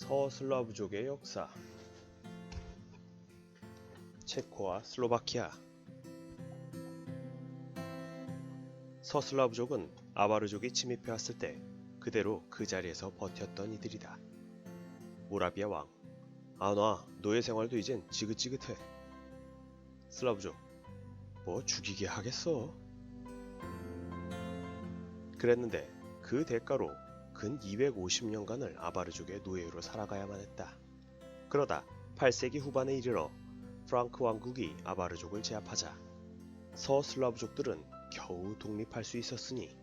서슬라브족의 역사. 체코와 슬로바키아. 서슬라브족은 아바르족이 침입해왔을 때 그대로 그 자리에서 버텼던 이들이다. 모라비아 왕 아놔 노예 생활도 이젠 지긋지긋해. 슬라브족 뭐 죽이게 하겠어? 그랬는데 그 대가로 근 250년간을 아바르족의 노예로 살아가야만 했다. 그러다 8세기 후반에 이르러 프랑크 왕국이 아바르족을 제압하자 서슬라브족들은 겨우 독립할 수 있었으니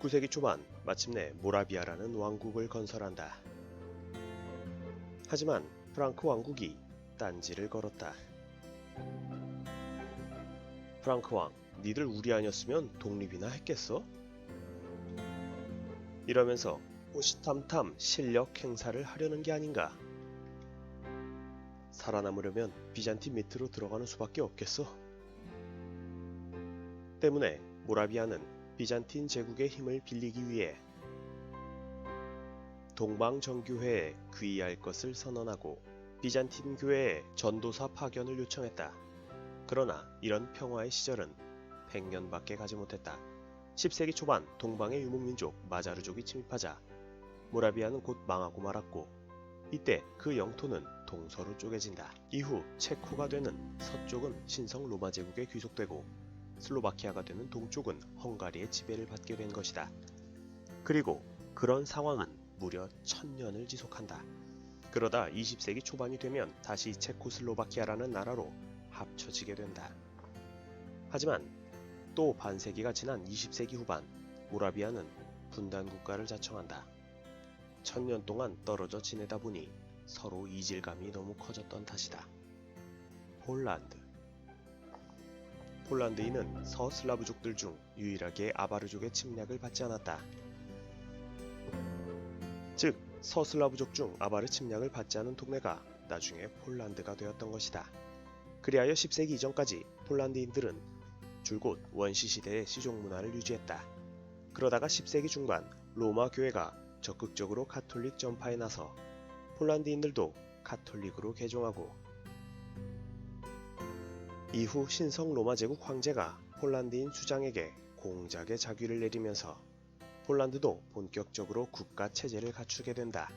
9세기 초반 마침내 모라비아라는 왕국을 건설한다. 하지만 프랑크 왕국이 딴지를 걸었다. 프랑크 왕, 니들 우리 아니었으면 독립이나 했겠어? 이러면서 호시탐탐 실력 행사를 하려는 게 아닌가. 살아남으려면 비잔틴 밑으로 들어가는 수밖에 없겠어. 때문에 모라비아는 비잔틴 제국의 힘을 빌리기 위해 동방 정교회에 귀의할 것을 선언하고 비잔틴 교회에 전도사 파견을 요청했다. 그러나 이런 평화의 시절은 100년밖에 가지 못했다. 10세기 초반 동방의 유목민족 마자르족이 침입하자 모라비아는 곧 망하고 말았고 이때 그 영토는 동서로 쪼개진다. 이후 체코가 되는 서쪽은 신성 로마 제국에 귀속되고 슬로바키아가 되는 동쪽은 헝가리의 지배를 받게 된 것이다. 그리고 그런 상황은 무려 천년을 지속한다. 그러다 20세기 초반이 되면 다시 체코슬로바키아라는 나라로 합쳐지게 된다. 하지만 또 반세기가 지난 20세기 후반 모라비아는 분단 국가를 자청한다. 천년 동안 떨어져 지내다 보니 서로 이질감이 너무 커졌던 탓이다. 폴란드 폴란드인은 서슬라브족들 중 유일하게 아바르족의 침략을 받지 않았다. 즉 서슬라브족 중 아바르 침략을 받지 않은 동네가 나중에 폴란드가 되었던 것이다. 그리하여 10세기 이전까지 폴란드인들은 줄곧 원시 시대의 시종 문화를 유지했다. 그러다가 10세기 중반 로마 교회가 적극적으로 카톨릭 전파에 나서 폴란드인들도 카톨릭으로 개종하고 이후 신성 로마 제국 황제가 폴란드인 수장에게 공작의 자귀를 내리면서 폴란드도 본격적으로 국가 체제를 갖추게 된다.